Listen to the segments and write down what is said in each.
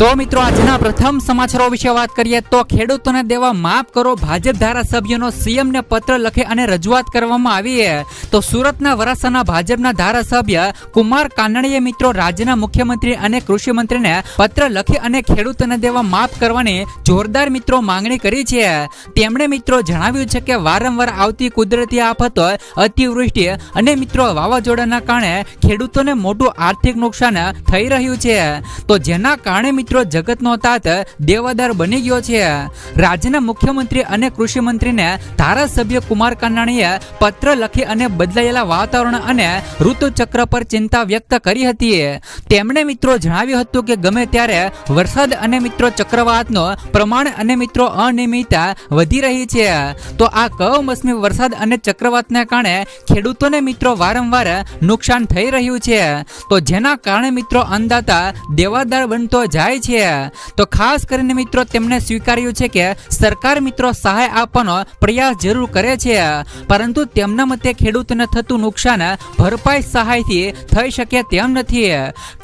તો મિત્રો, આજના પ્રથમ સમાચારો વિશે વાત કરીએ તો ખેડૂતોને દેવા માફ કરો, ભાજપ ધારાસભ્યનો સીએમને પત્ર લખે અને રજૂઆત કરવામાં આવી છે. તો સુરતના વરાસાના ભાજપના ધારાસભ્ય કુમાર કાનડીએ મિત્રો, રાજ્યના મુખ્યમંત્રી અને કૃષિ પત્ર લખી અને ખેડૂતોને દેવા માફ કરવાની જોરદાર મિત્રો માંગણી કરી છે. તેમણે મિત્રો જણાવ્યું છે કે વારંવાર આવતી કુદરતી આફતો અતિવૃષ્ટિ અને મિત્રો વાવાઝોડાના કારણે ખેડૂતોને મોટું આર્થિક નુકસાન થઈ રહ્યું છે. તો જેના કારણે મિત્રો જગતનો તાત દેવાદાર બની ગયો છે. રાજ્યના મુખ્યમંત્રી અને કૃષિ ધારાસભ્ય કુમાર કાનાણીએ પત્ર લખી અને બદલાયેલા વાતાવરણ અને ઋતુચક્ર પર ચિંતા વ્યક્ત કરી હતી. તેમણે મિત્રો જણાવ્યું હતું કે ગમે ત્યારે વરસાદ અને મિત્રો ચક્રવાતનો પ્રમાણ અને મિત્રો અનિયમિતતા વધી રહી છે, તો આ કમોસમી વરસાદ અને ચક્રવાતને કારણે ખેડૂતોને મિત્રો વારંવાર નુકસાન થઈ રહ્યું છે. તો જેના કારણે મિત્રો અંદાતા દેવાદાર બનતો જાય છે. તો ખાસ કરીને મિત્રો, તેમણે સ્વીકાર્યું છે કે સરકાર મિત્રો સહાય આપવાનો પ્રયાસ જરૂર કરે છે. પરંતુ તેમના મતે ખેડૂતને થતું નુકસાન ભરપાઈ સહાયથી થઈ શકે તેમ નથી.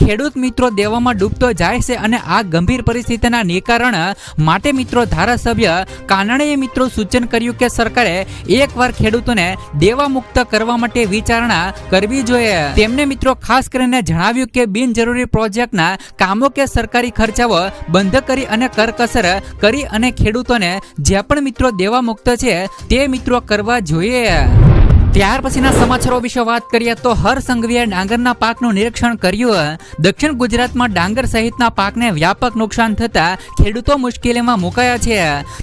ખેડૂત મિત્રો દેવામાં ડૂબતો જાય છે અને આ ગંભીર પરિસ્થિતિના નિકારણ માટે મિત્રો ધારાસભ્ય કાનાણીએ મિત્રો સૂચન કર્યું કે સરકારે એકવાર ખેડૂતોને દેવા મુક્ત કરવા માટે વિચારણા કરવી જોઈએ. તેમણે મિત્રો ખાસ કરીને જણાવ્યું કે બિનજરૂરી પ્રોજેક્ટના કામો કે સરકારી ખર્ચાઓ બંધ કરી અને કરકસર કરી અને ખેડૂતોને જે પણ મિત્રો દેવા મુક્ત છે, તે મિત્રો કરવા જોઈએ. ત્યાર પછીના સમાચારો વિશે વાત કરીએ તો હર સંઘવીએ ડાંગરના પાકનું નિરીક્ષણ કર્યું. દક્ષિણ ગુજરાતમાં ડાંગર સહિતના પાકને વ્યાપક નુકસાન થતા ખેડૂતો મુશ્કેલીમાં મુકાયા છે.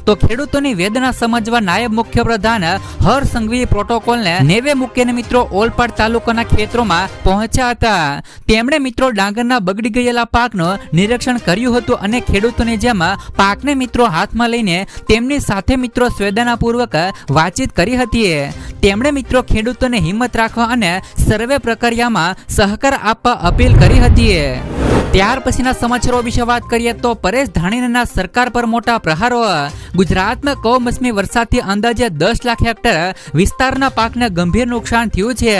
તો ખેડૂતોની વેદના સમજવા નાયબ મુખ્યપ્રધાન હર સંઘવી પ્રોટોકોલને નેવે મૂકીને મિત્રો ઓલપાડ તાલુકાના ખેતરોમાં પહોંચ્યા હતા. તેમણે મિત્રો ડાંગરના બગડી ગયેલા પાકનું નિરીક્ષણ કર્યું હતું અને ખેડૂતોની જેમ પાકને મિત્રો હાથમાં લઈને તેમની સાથે મિત્રો સંવેદનાપૂર્વક વાતચીત કરી હતી. તેમણે મિત્રો ખેડૂતોને હિંમત રાખવા અને સર્વે પ્રક્રિયામાં સહકાર આપવા અપીલ કરી હતી ત્યાર પછીના સમાચારો વિશે વાત કરીએ તો પરેશ ધાણીના સરકાર પર મોટા પ્રહારો. ગુજરાતમાં કમોસમી વરસાદથી અંદાજે દસ લાખ હેક્ટર વિસ્તારના પાકને ગંભીર નુકસાન થયું છે.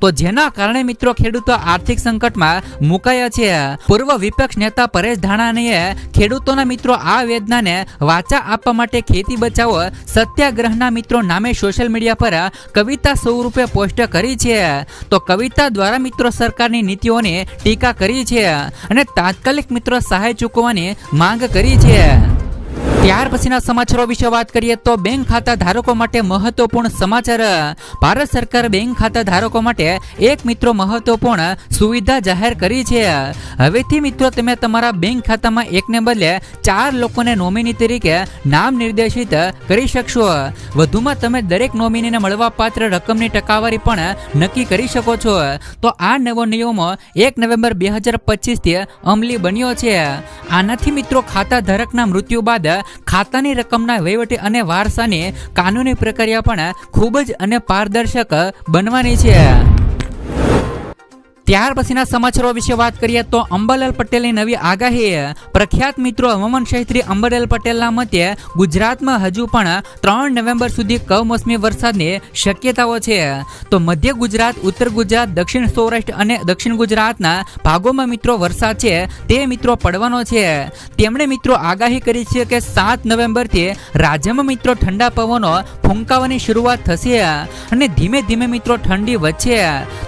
તો જેના કારણે મિત્રો ખેડૂતો આર્થિક સંકટમાં મુકાયા છે. પૂર્વ વિપક્ષ નેતા પરેશ ધાણાનીએ ખેડૂતોના મિત્રો આ વેદનાને વાચા આપવા માટે ખેતી બચાવો સત્યાગ્રહના મિત્રો નામે સોશિયલ મીડિયા પર કવિતા સ્વરૂપે પોસ્ટ કરી છે. તો કવિતા દ્વારા મિત્રો સરકારની નીતિઓની ટીકા કરી છે. અને તાત્કાલિક મિત્રો સહાય ચૂકવવાની માંગ કરી છે. ત્યાર પછીના સમાચારો વિશે વાત કરીએ તો બેંક ખાતા ધારકો માટે મહત્વપૂર્ણ સમાચાર. ભારત સરકાર બેંક ખાતા ધારકો માટે એક મિત્રો મહત્વપૂર્ણ સુવિધા જાહેર કરી છે. હવેથી મિત્રો, તમે તમારા બેંક ખાતામાં એકને બદલે ચાર લોકોને નોમિની તરીકે નામ નિર્દેશિત કરી શકશો. વધુમાં તમે દરેક નોમિનીને મળવાપાત્ર રકમની ટકાવારી પણ નક્કી કરી શકો છો. તો આ નવો નિયમો એક નવેમ્બર બે હજાર પચીસથી અમલી બન્યો છે. આનાથી મિત્રો, ખાતા ધારકના મૃત્યુ બાદ ખાતાની રકમના વહીવટી અને વારસાની કાનૂની પ્રક્રિયા પણ ખૂબ જ અને પારદર્શક બનવાની છે. ત્યાર પછીના સમાચારો વિશે વાત કરીએ તો અંબાલાલ પટેલની નવી આગાહી પ્રખ્યાત મિત્રો હવામાન શાસ્ત્રી અંબાલાલ પટેલના મતે ગુજરાતમાં હજુ પણ ત્રણ નવેમ્બર સુધી કમોસમી વરસાદની શક્યતાઓ છે. તો મધ્ય ગુજરાત, ઉત્તર ગુજરાત, દક્ષિણ સૌરાષ્ટ્ર અને દક્ષિણ ગુજરાતના ભાગોમાં મિત્રો વરસાદ છે તે મિત્રો પડવાનો છે. તેમણે મિત્રો આગાહી કરી છે કે સાત નવેમ્બરથી રાજ્યમાં મિત્રો ઠંડા પવનો ફૂંકાવાની શરૂઆત થશે અને ધીમે ધીમે મિત્રો ઠંડી વધશે.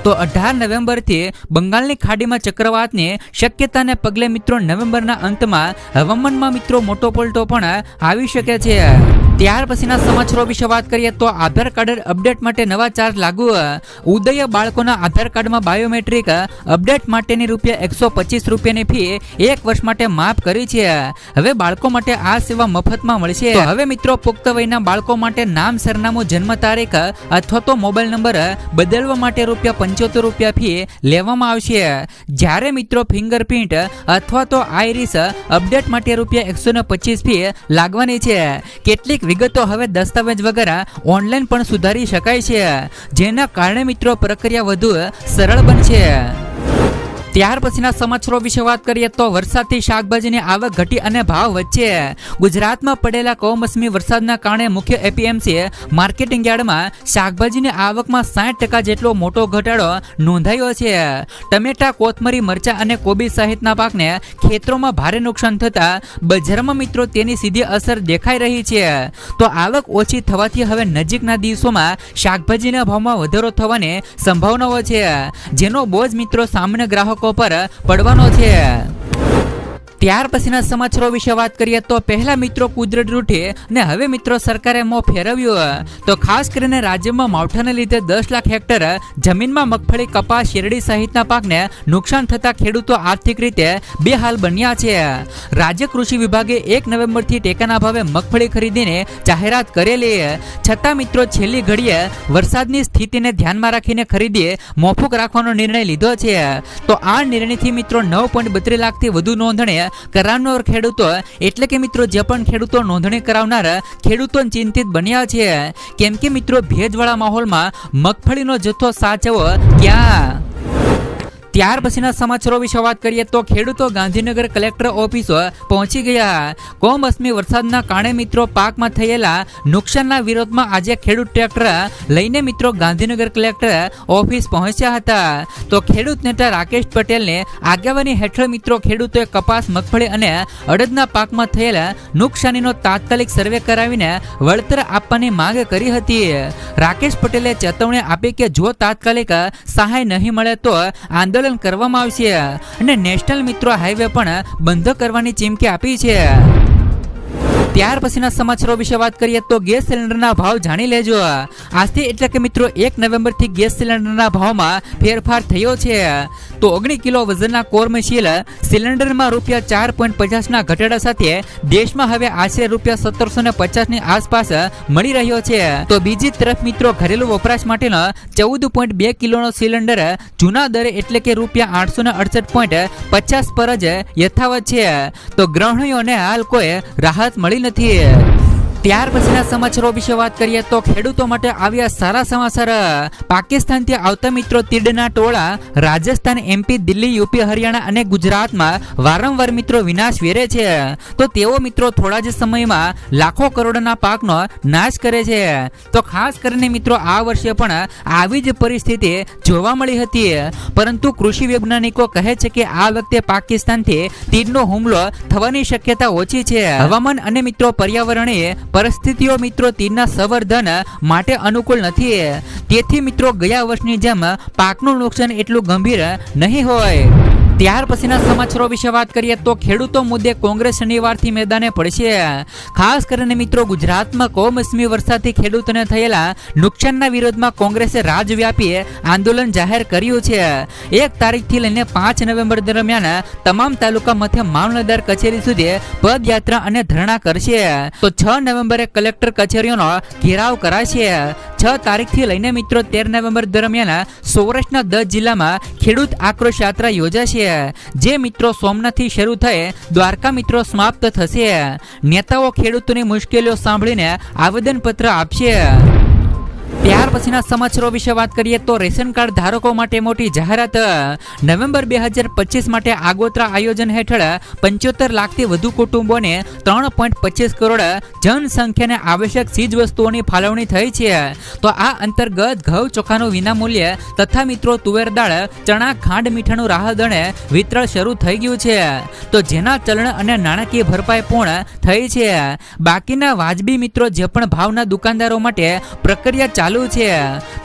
તો અઢાર નવેમ્બરથી બંગાળની ખાડીમાં ચક્રવાતની શક્યતાને પગલે મિત્રો નવેમ્બરના અંતમાં હવામાનમાં મિત્રો મોટો પલટો પણ આવી શકે છે. ત્યાર પછીના સમાચારો વિશે વાત કરીએ તો આધાર કાર્ડ અપડેટ માટે નવા ચાર્જ લાગુ. ઉદય બાળકોના આધાર કાર્ડમાં બાયોમેટ્રિક અપડેટ માટેની રૂપિયા એકસો પચીસ રૂપિયાની ફી એક વર્ષ માટે માફ કરી છે. હવે બાળકો માટે આ સેવા મફતમાં મળશે. હવે મિત્રો પુખ્ત વયના બાળકો માટે નામ સરનામું જન્મ તારીખ અથવા તો મોબાઈલ નંબર બદલવા માટે રૂપિયા પંચોતેર રૂપિયા ફી લેવામાં આવશે. જ્યારે મિત્રો ફિંગરપ્રિન્ટ અથવા તો આઈરિસ અપડેટ માટે રૂપિયા એકસો ને પચીસ ફી લાગવાની છે. કેટલીક વિગતો હવે દસ્તાવેજ વગેરે ઓનલાઈન પણ સુધારી શકાય છે. જેના કારણે મિત્રો પ્રક્રિયા વધુ સરળ બનશે. ત્યાર પછીના સમાચારો વિશે વાત કરીએ તો વરસાદથી શાકભાજીની આવક ઘટી અને ભાવ વચ્ચે ગુજરાતમાં પડેલા કમોસમી વરસાદના કારણે મુખ્ય એપીએમસી માર્કેટિંગ યાર્ડમાં શાકભાજીની આવકમાં સાઠ ટકા જેટલો મોટો ઘટાડો નોંધાયો છે. ટમેટા, કોથમરી, મરચા અને કોબી સહિતના પાકને ખેતરોમાં ભારે નુકસાન થતા બજારમાં મિત્રો તેની સીધી અસર દેખાઈ રહી છે. તો આવક ઓછી થવાથી હવે નજીકના દિવસોમાં શાકભાજીના ભાવમાં વધારો થવાની સંભાવનાઓ છે. જેનો બોજ મિત્રો સામાન્ય ગ્રાહકો પર પડવાનો છે. ત્યાર પછીના સમાચારો વિશે વાત કરીએ તો પહેલા મિત્રો કુદરત રૂઠે અને હવે મિત્રો સરકારે મો ફેરવ્યું તો ખાસ કરીને રાજ્યમાં માવઠાને લીધે દસ લાખ હેક્ટર જમીનમાં મગફળી, કપાસ, શેરડી સહિતના પાકને નુકસાન થતા ખેડૂતો આર્થિક રીતે બેહાલ બન્યા છે. રાજ્ય કૃષિ વિભાગે એક નવેમ્બરથી ટેકાના ભાવે મગફળી ખરીદીને જાહેરાત કરેલી. છતાં મિત્રો છેલ્લી ઘડીએ વરસાદની સ્થિતિને ધ્યાનમાં રાખીને ખરીદી મોફુક રાખવાનો નિર્ણય લીધો છે. તો આ નિર્ણયથી મિત્રો નવ પોઈન્ટ બત્રીસ લાખથી વધુ નોંધણી કરાવનાર ખેડૂતો, એટલે કે મિત્રો જે પણ ખેડૂતો નોંધણી કરાવનાર ખેડૂતો ચિંતિત બન્યા છે. કેમ કે મિત્રો ભેજવાળા માહોલમાં મગફળીનો જથ્થો સાચવો ક્યાં? ત્યાર પછીના સમાચારો વિશે વાત કરીએ તો ખેડૂતો ગાંધીનગર કલેક્ટર ઓફિસ પહોંચી ગયા. કમોસમી વરસાદના કારણે મિત્રો પાકમાં થયેલા નુકસાનના વિરોધમાં આજે ખેડૂત ટ્રેક્ટર લઈને મિત્રો ગાંધીનગર કલેક્ટર ઓફિસ પહોંચ્યા હતા. તો ખેડૂત નેતા રાકેશ પટેલને આગેવાની હેઠળ મિત્રો ખેડૂતોએ કપાસ, મગફળી અને અડદના પાકમાં થયેલા નુકસાનીનો તાત્કાલિક સર્વે કરાવીને વળતર આપવાની માંગ કરી હતી. રાકેશ પટેલે ચેતવણી આપી કે જો તાત્કાલિક સહાય નહીં મળે તો આંદોલન કરવામાં આવશે. અને નેશનલ મિત્રો હાઈવે પણ બંધ કરવાની ચીમકી આપી છે. ત્યાર પછીના સમાચારો વિશે વાત કરીએ તો ગેસ સિલિન્ડરના ભાવ જાણી લેજો. આજથી એટલે કે મિત્રો એક નવેમ્બરથી ગેસ સિલિન્ડરના ભાવમાં ફેરફાર થયો છે. તો ઓગણી કિલો વજનના કોર્મશીલ સિલિન્ડરમાં રૂપિયા ચાર પોઈન્ટ પચાસના ઘટાડા સાથે દેશમાં હવે આશરે રૂપિયા સત્તરસો ને પચાસની આસપાસ મળી રહ્યો છે. તો બીજી તરફ મિત્રો ઘરેલુ વપરાશ માટેનો ચૌદ પોઈન્ટ બે કિલોનો સિલિન્ડર જૂના દરે એટલે કે રૂપિયા આઠસો ને અડસઠ પોઈન્ટ પચાસ પર જ યથાવત છે. તો ગ્રહણીઓને હાલ કોઈ રાહત મળી નથી ત્યાર પછીના સમાચારો વિશે વાત કરીએ તો ખેડૂતો માટે આવ્યા સારા સમાચાર. પાકિસ્તાનથી આવતા મિત્રો તીડના ટોળા, રાજસ્થાન એમપી, દિલ્હી, યુપી, હરિયાણા અને ગુજરાતમાં વારંવાર મિત્રો વિનાશ વેરે છે. તો તેઓ મિત્રો થોડા જ સમયમાં લાખો કરોડના પાકનો નાશ કરે છે. તો ખાસ કરીને મિત્રો આ વર્ષે પણ આવી જ પરિસ્થિતિ જોવા મળી હતી. પરંતુ કૃષિ વૈજ્ઞાનિકો કહે છે કે આ વખતે પાકિસ્તાનથી તીડનો હુમલો થવાની શક્યતા ઓછી છે. હવામાન અને મિત્રો પર્યાવરણીય પરિસ્થિતિઓ મિત્રો તીરના સંવર્ધન માટે અનુકૂળ નથી. તેથી મિત્રો ગયા વર્ષની જેમ પાકનું નુકસાન એટલું ગંભીર નહીં હોય. ત્યાર પછીના સમાચારો વિશે વાત કરીએ તો ખેડૂતો મુદ્દે કોંગ્રેસ શનિવારથી મેદાને પડશે ખાસ કરીને મિત્રો ગુજરાતમાં કમોસમી વરસાદથી ખેડૂતોને થયેલા નુકસાનના વિરોધમાં કોંગ્રેસે રાજવ્યાપી આંદોલન જાહેર કર્યું છે. એક તારીખથી લઈને પાંચ નવેમ્બર દરમિયાન તમામ તાલુકા મથે મામલતદાર કચેરી સુધી પદયાત્રા અને ધરણા કરશે. તો છ નવેમ્બરે કલેક્ટર કચેરીઓનો ઘેરાવ કરાશે. છ તારીખથી લઈને મિત્રો તેર નવેમ્બર દરમિયાન સૌરાષ્ટ્રના દસ જિલ્લામાં ખેડૂત આક્રોશ યાત્રા યોજાશે. જે મિત્રો સોમનાથથી શરૂ થઈ દ્વારકા મિત્રો સમાપ્ત થશે. નેતાઓ ખેડૂતોની મુશ્કેલીઓ સાંભળીને આવેદનપત્ર આપશે. ત્યાર પછીના સમાચારો વિશે વાત કરીએ તો રેશન કાર્ડ ધારકો માટે મોટી જાહેરાત. નવેમ્બર બે હજાર પચીસ માટે આગોતરા આયોજન હેઠળ પંચોતેર લાખથી વધુ કુટુંબોને ત્રણ પોઈન્ટ પચીસ કરોડ જનસંખ્યાને આવશ્યક ચીજ વસ્તુઓની ફાળવણી થઈ છે. તો આ અંતર્ગત ઘઉં ચોખાનું વિનામૂલ્ય તથા મિત્રો તુવેર દાળ, ચણા, ખાંડ, મીઠાનું રાહદણે વિતરણ શરૂ થઈ ગયું છે. તો જેના ચલણ અને નાણાકીય ભરપાઈ પૂર્ણ થઈ છે. બાકીના વાજબી મિત્રો જે પણ ભાવના દુકાનદારો માટે પ્રક્રિયા ચાલુ છે.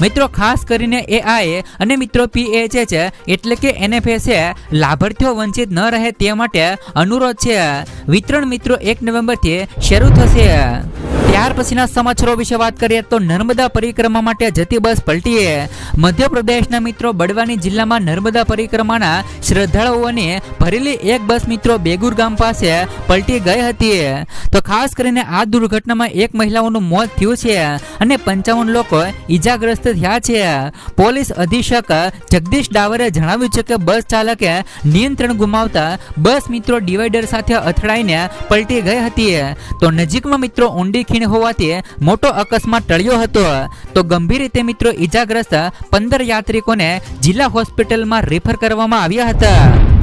મિત્રો, ખાસ કરીને એઆઈ અને મિત્રો પીએચએચ એટલે કે એનએફએસએ લાભાર્થીઓ વંચિત ન રહે તે માટે અનુરોધ છે. વિતરણ મિત્રો, એક નવેમ્બરથી શરૂ થશે. ત્યાર પછીના સમાચારો વિશે વાત કરીએ તો નર્મદા પરિક્રમા માટે જતી બસ પલટી મધ્યપ્રદેશના મિત્રો બડવાની જિલ્લામાં નર્મદા પરિક્રમાના શ્રદ્ધાળુઓની ભરેલી એક બસ મિત્રો બેગુર ગામ પાસે પલટી ગઈ હતી. તો ખાસ કરીને આ દુર્ઘટનામાં એક મહિલાઓનું મોત થયું છે અને પંચાવન લોકો ઈજાગ્રસ્ત થયા છે. પોલીસ અધિક્ષક જગદીશ ડાવરે જણાવ્યું છે કે બસ ચાલકે નિયંત્રણ ગુમાવતા બસ મિત્રો ડિવાઈડર સાથે અથડાઈને પલટી ગઈ હતી. તો નજીકમાં મિત્રો ઊંડી ખીણ પાણી હોવાથી મોટો અકસ્માત ટળ્યો હતો. તો ગંભીર રીતે મિત્રો ઈજાગ્રસ્ત પંદર યાત્રિકોને જિલ્લા હોસ્પિટલમાં રેફર કરવામાં આવ્યા હતા.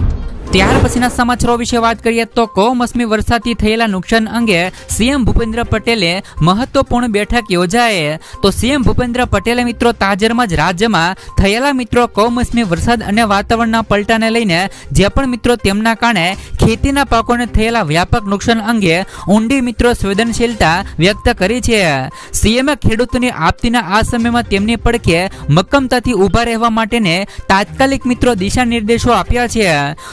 ત્યાર પછીના સમાચારો વિશે વાત કરીએ તો કમોસમી વરસાદથી થયેલા નુકસાન અંગે સીએમ ભૂપેન્દ્ર પટેલે મહત્વપૂર્ણ બેઠક યોજાય. તો સીએમ ભૂપેન્દ્ર પટેલે મિત્રો તાજેરમાં જ રાજ્યમાં થયેલા મિત્રો કમોસમી વરસાદ અને વાતાવરણના પલટાને લઈને જે પણ મિત્રો તેમના કારણે ખેતીના પાકોને થયેલા વ્યાપક નુકસાન અંગે ઊંડી મિત્રો સંવેદનશીલતા વ્યક્ત કરી છે. સીએમએ ખેડૂતોની આપતીના આ સમયમાં તેમની પડખે મક્કમતાથી ઊભા રહેવા માટેને તાત્કાલિક મિત્રો દિશા નિર્દેશો આપ્યા છે.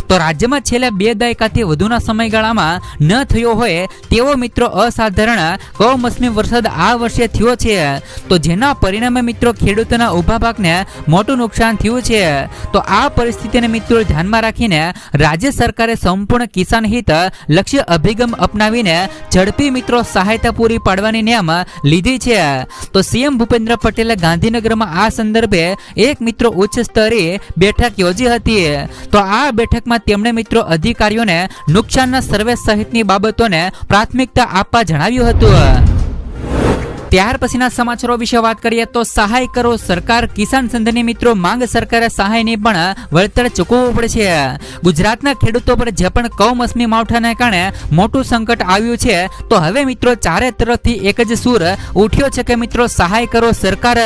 તો રાજ્યમાં છેલ્લા બે દાયકાથી વધુના સમયગાળામાં ન થયો હોય તેવો મિત્રો અસાધારણ કમોસમી વરસાદ આ વર્ષે થયો છે. તો જેના પરિણામે મિત્રો ખેડૂતોના ઊભા પાકને મોટું નુકસાન થયું છે. તો આ પરિસ્થિતિને મિત્રો ધ્યાનમાં રાખીને રાજ્ય સરકારે સંપૂર્ણ કિસાન હિત લક્ષ્ય અભિગમ અપનાવીને ઝડપી મિત્રો સહાયતા પૂરી પાડવાની નિયમ લીધી છે. તો સીએમ ભૂપેન્દ્ર પટેલે ગાંધીનગરમાં આ સંદર્ભે એક મિત્રો ઉચ્ચ સ્તરીય બેઠક યોજી હતી. તો આ બેઠકમાં તેમણે મિત્રો અધિકારીઓને નુકસાનના સર્વે સહિતની બાબતોને પ્રાથમિકતા આપવા જણાવ્યું હતું. ત્યાર પછીના સમાચારો વિશે વાત કરીએ તો સહાય કરો સરકાર. કિસાન સંઘની મિત્રો, માંગ સરકારે સહાયની પણ વળતર ચૂકવવું પડશે ગુજરાતના ખેડૂતો પર જે પણ કમોસમી માવઠાને કારણે મોટું સંકટ આવ્યું છે, તો હવે મિત્રો ચારે તરફથી એક જ સૂર ઉઠ્યો છે કે મિત્રો સહાય કરો સરકાર.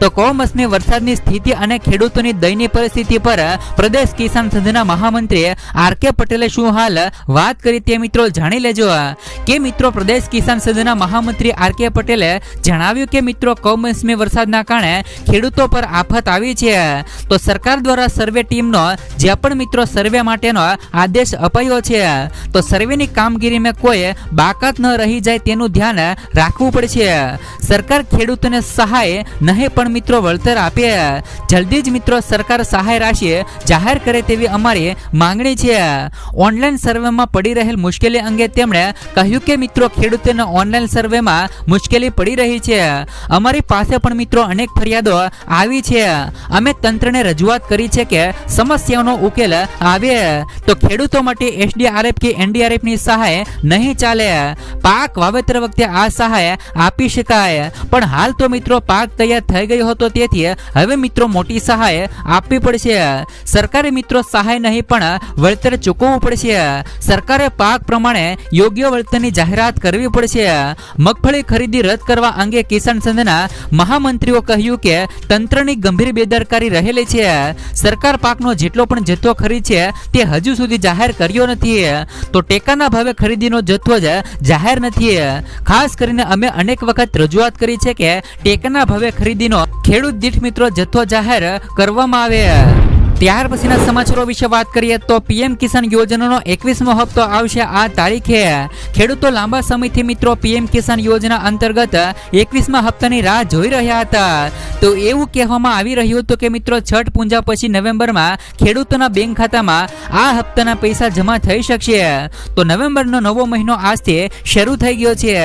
તો કમોસમી વરસાદની સ્થિતિ અને ખેડૂતોની દયનીય પરિસ્થિતિ પર પ્રદેશ કિસાન સંઘના મહામંત્રી આર કે પટેલે શું હાલ વાત કરી તે મિત્રો જાણી લેજો. કે મિત્રો પ્રદેશ કિસાન સંઘના મહામંત્રી આર કે પટેલે જણાવ્યું કે મિત્રો, કમોસમી વરસાદના કારણે ખેડૂતો પર આફત આવી છે. તો સરકાર દ્વારા સર્વે ટીમનો, જે પણ મિત્રો સર્વે માટેનો આદેશ અપાયો છે, તો સર્વેની કામગીરીમાં કોઈ બાકાત ન રહી જાય તેનું ધ્યાન રાખવું પડશે. સરકાર ખેડૂતોને સહાય નહીં, પણ મિત્રો વળતર આપે. જલ્દી જ મિત્રો સરકાર સહાય રાશિ જાહેર કરે તેવી અમારી માંગણી છે. ઓનલાઈન સર્વેમાં પડી રહેલ મુશ્કેલી અંગે તેમણે કહ્યું કે મિત્રો, ખેડૂતોને ઓનલાઈન સર્વેમાં મુશ્કેલી પડી રહી છે. અમારી પાસે પણ મિત્રો અનેક ફરિયાદો આવી છે. અમે તંત્રને રજૂઆત કરી છે કે સમસ્યાઓનો ઉકેલ આવે. તો ખેડૂતો માટે એસડીઆરએફ કે એનડીઆરએફની સહાય નહીં ચાલે. પાક વાવેતર વખતે આ સહાય આપી શકાય. પણ હાલ તો મિત્રો પાક તૈયાર થઈ ગયો હતો તેથી હવે મિત્રો મોટી સહાય આપવી પડશે. સરકારે મિત્રો સહાય નહીં પણ વળતર ચૂકવવું પડશે. સરકારે પાક પ્રમાણે યોગ્ય વળતરની જાહેરાત કરવી પડશે. મગફળી ખરીદી રદ કરવા અંગે કિસાન સંઘના મહામંત્રીઓ કહ્યું કે તંત્રની ગંભીર બેદરકારી રહેલી છે. સરકાર પાકનો જેટલો પણ જથ્થો ખરીદ છે તે હજુ સુધી જાહેર કર્યો નથી. તો ટેકાના ભાવે ખરીદીનો જથ્થો જ જાહેર નથી. ખાસ કરીને અમે અનેક વખત રજૂઆત કરી છે કે ટેકાના ભાવે ખરીદીનો ખેડૂત દીઠ મિત્રો જથ્થો જાહેર કરવામાં આવે. ત્યાર પછીના સમાચારો વિશે વાત કરીએ તો પીએમ કિસાન યોજનાનો એકવીસમો હપ્તો આવશે આ તારીખે. ખેડૂતો લાંબા સમયથી મિત્રો પીએમ કિસાન યોજના અંતર્ગત એકવીસમા હપ્તાની રાહ જોઈ રહ્યા હતા. તો એવું કહેવામાં આવી રહ્યું હતું કે મિત્રો છઠ પૂજા પછી નવેમ્બરમાં ખેડૂતોના બેંક ખાતામાં આ હપ્તાના પૈસા જમા થઈ શકશે. તો નવેમ્બરનો નવો મહિનો આજથી શરૂ થઈ ગયો છે.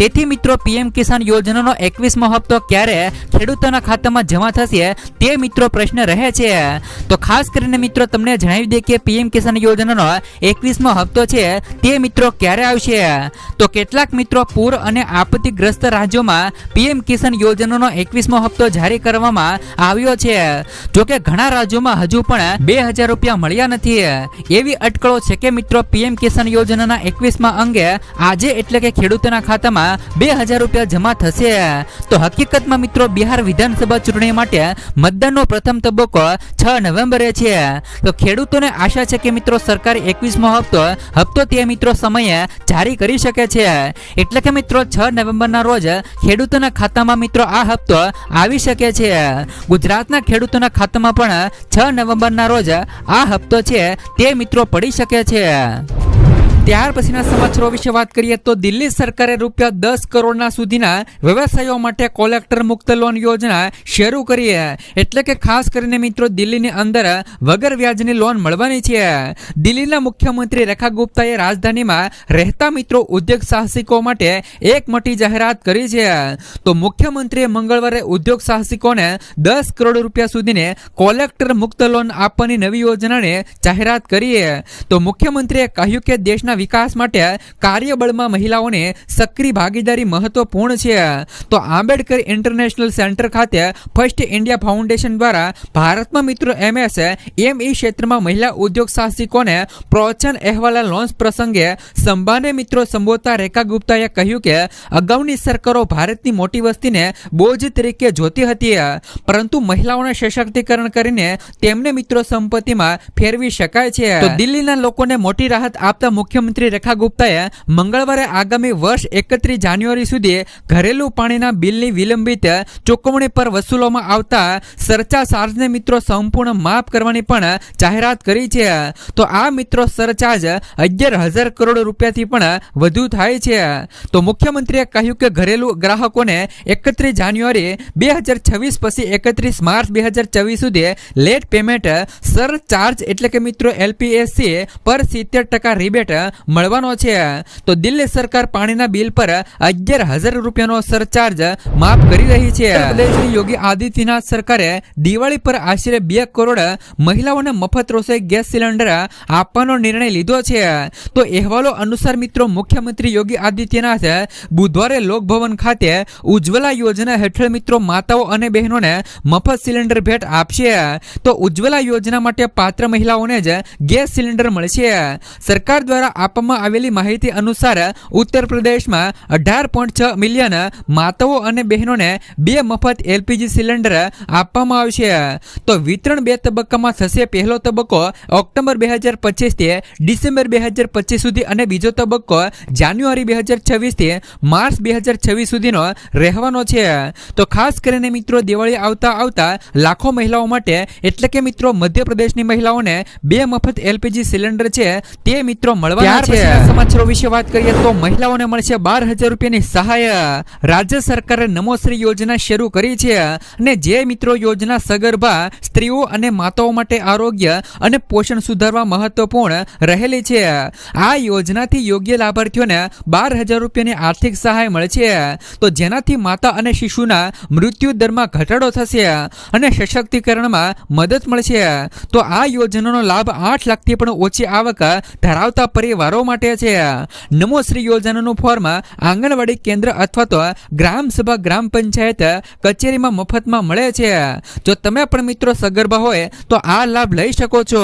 તેથી મિત્રો પીએમ કિસાન યોજનાનો એકવીસમો હપ્તો ક્યારે ખેડૂતોના ખાતામાં જમા થશે તે મિત્રો પ્રશ્ન રહે છે. તો ખાસ કરીને મિત્રો, તમને જણાવી દઈએ કે પીએમ કિસાન યોજનાનો એકવીસમો હપ્તો છે, તે મિત્રો ક્યારે આવશે? તો કેટલાક મિત્રો પૂર અને આપત્તિગ્રસ્ત રાજ્યોમાં પીએમ કિસાન યોજનાનો એકવીસમો હપ્તો જારી કરવામાં આવ્યો છે. જોકે ઘણા રાજ્યોમાં હજુ પણ બે હજાર રૂપિયા મળ્યા નથી. એવી અટકળો છે કે મિત્રો, પીએમ કિસાન યોજનાના એકવીસમાં અંગે આજે એટલે કે ખેડૂતોના ખાતામાં બે હજાર રૂપિયા જમા થશે. તો હકીકતમાં મિત્રો, બિહાર વિધાનસભા ચૂંટણી માટે મતદાનનો પ્રથમ તબક્કો છ નવેમ્બરે છે. તો ખેડૂતોને આશા છે કે મિત્રો સરકાર એકવીસમો હપ્તો હપ્તો તે મિત્રો સમયે જારી કરી શકે છે. એટલે કે મિત્રો છ નવેમ્બરના રોજ ખેડૂતોના ખાતામાં મિત્રો આ હપ્તો આવી શકે છે. ગુજરાતના ખેડૂતોના ખાતામાં પણ છ નવેમ્બરના રોજ આ હપ્તો છે તે મિત્રો પડી શકે છે. ત્યાર પછીના સમાચારો વિશે વાત કરીએ તો દિલ્હી સરકારે રૂપિયા દસ કરોડના સુધીના વ્યવસાયો માટે કોલેક્ટર મુક્ત લોન યોજના શરૂ કરી એટલે કે ખાસ કરીને મિત્રો દિલ્હીની અંદર વગર વ્યાજની લોન મળવાની છે. દિલ્હીના મુખ્યમંત્રી રેખા ગુપ્તાએ રાજધાનીમાં રહેતા મિત્રો ઉદ્યોગ સાહસિકો માટે એક મોટી જાહેરાત કરી છે. તો મુખ્યમંત્રીએ મંગળવારે ઉદ્યોગ સાહસિકોને દસ કરોડ રૂપિયા સુધીને કોલેક્ટર મુક્ત લોન આપવાની નવી યોજનાને જાહેરાત કરી તો મુખ્યમંત્રીએ કહ્યું કે દેશના વિકાસ માટે કાર્યબળમાં મહિલાઓને સક્રિય ભાગીદારી મહત્વપૂર્ણ છે. તો આંબેડકર ઇન્ટરનેશનલ સેન્ટર ખાતે ફર્સ્ટ ઇન્ડિયા ફાઉન્ડેશન દ્વારા ભારતમાં મિત્રો એમએસ એમઈ ક્ષેત્રમાં મહિલા ઉદ્યોગ સાહસિકોને પ્રોત્સાહન અહેવાલ લોન્ચ પ્રસંગે સંભાને મિત્રો સંબોધતા રેખા ગુપ્તાએ કહ્યું કે અગાઉની સરકારો ભારતની મોટી વસ્તીને બોજ તરીકે જોતી હતી. પરંતુ મહિલાઓને સશક્તિકરણ કરીને તેમને મિત્રો સંપત્તિમાં ફેરવી શકાય છે. દિલ્હીના લોકોને મોટી રાહત આપતા મુખ્યમંત્રી રેખા ગુપ્તાએ મંગળવારે આગામી વર્ષ એકત્રીસ જાન્યુઆરી સુધી ઘરેલું પાણીના બિલની વિલંબિત ચૂકવણી પર વસૂલવામાં આવતા સરચા ચાર્જને મિત્રો સંપૂર્ણ માફ કરવાની પણ જાહેરાત કરી છે. તો આ મિત્રો સરચાર્જ અગિયાર હજાર કરોડ રૂપિયાથી પણ વધુ થાય છે. તો મુખ્યમંત્રીએ કહ્યું કે ઘરેલું ગ્રાહકોને એકત્રીસ જાન્યુઆરી બે હજાર છવ્વીસ પછી એકત્રીસ માર્ચ બે હજાર ચોવીસ સુધી લેટ પેમેન્ટ સરચાર્જ એટલે કે મિત્રો એલપીએસસી પર સિત્તેર ટકા રિબેટ મળવાનો છે. તો દિલ્હી સરકાર પાણીના બિલ પર અગિયાર હજાર રૂપિયાનો સરચાર્જ માફ કરી રહી છે. યોગી આદિત્યનાથ સરકારે દિવાળી પર આશરે બે કરોડ મહિલાઓને મફત રસોઈ ગેસ સિલિન્ડર આપવાનો નિર્ણય લીધો છે. તો અહેવાલો અનુસાર મિત્રો મુખ્યમંત્રી યોગી આદિત્યનાથ બુધવારે લોકભવન ખાતે ઉજ્જવલા યોજના હેઠળ મિત્રો માતાઓ અને બહેનોને મફત સિલિન્ડર ભેટ આપશે. તો ઉજ્જવલા યોજના માટે પાત્ર મહિલાઓને જ ગેસ સિલિન્ડર મળશે. સરકાર દ્વારા આપવામાં આવેલી માહિતી અનુસાર ઉત્તર પ્રદેશમાં અઢાર પોઈન્ટ છ મિલિયન માતાઓ અને બહેનોને બે મફત એલપીજી સિલિન્ડર આપવામાં આવશે. તો વિતરણ બે તબક્કામાં થશે. પહેલો તબક્કો ઓક્ટોબર બે હજાર પચીસથી ડિસેમ્બર બે હજાર પચીસ સુધી અને બીજો તબક્કો જાન્યુઆરી બે હજાર છવ્વીસથી માર્ચ બે હજાર છવ્વીસ સુધીનો રહેવાનો છે. તો ખાસ કરીને મિત્રો દિવાળી આવતા આવતા લાખો મહિલાઓ માટે, એટલે કે મિત્રો મધ્યપ્રદેશની મહિલાઓને બે મફત એલપીજી સિલિન્ડર છે તે મિત્રો છે. સમાચારો વિશે વાત કરીએ તો મહિલાઓને મળશે બાર હજાર રૂપિયાની સહાય. રાજ્ય સરકારે નમોશ્રી યોજના શરૂ કરી છે અને જે મિત્રો યોજના સગર્ભા સ્ત્રીઓ અને માતાઓ માટે આરોગ્ય અને પોષણ સુધારવા મહત્વપૂર્ણ રહેલી છે. આ યોજનાથી યોગ્ય લાભાર્થીઓને બાર હજાર રૂપિયાની આર્થિક સહાય મળશે તો જેનાથી માતા અને શિશુના મૃત્યુ દરમાં ઘટાડો થશે અને સશક્તિકરણમાં મદદ મળશે. તો આ યોજનાનો લાભ આઠ લાખથી પણ ઓછી આવક ધરાવતા પરિવારો માટે છે. નમોશ્રી યોજનાનું ફોર્મ આંગણવાડી કેન્દ્ર અથવા તો ગ્રામ સભા, ગ્રામ પંચાયત કચેરીમાં મફતમાં મળે છે. જો તમે પણ મિત્રો સગર્ભા હોય, તો આ લાભ લઈ શકો છો.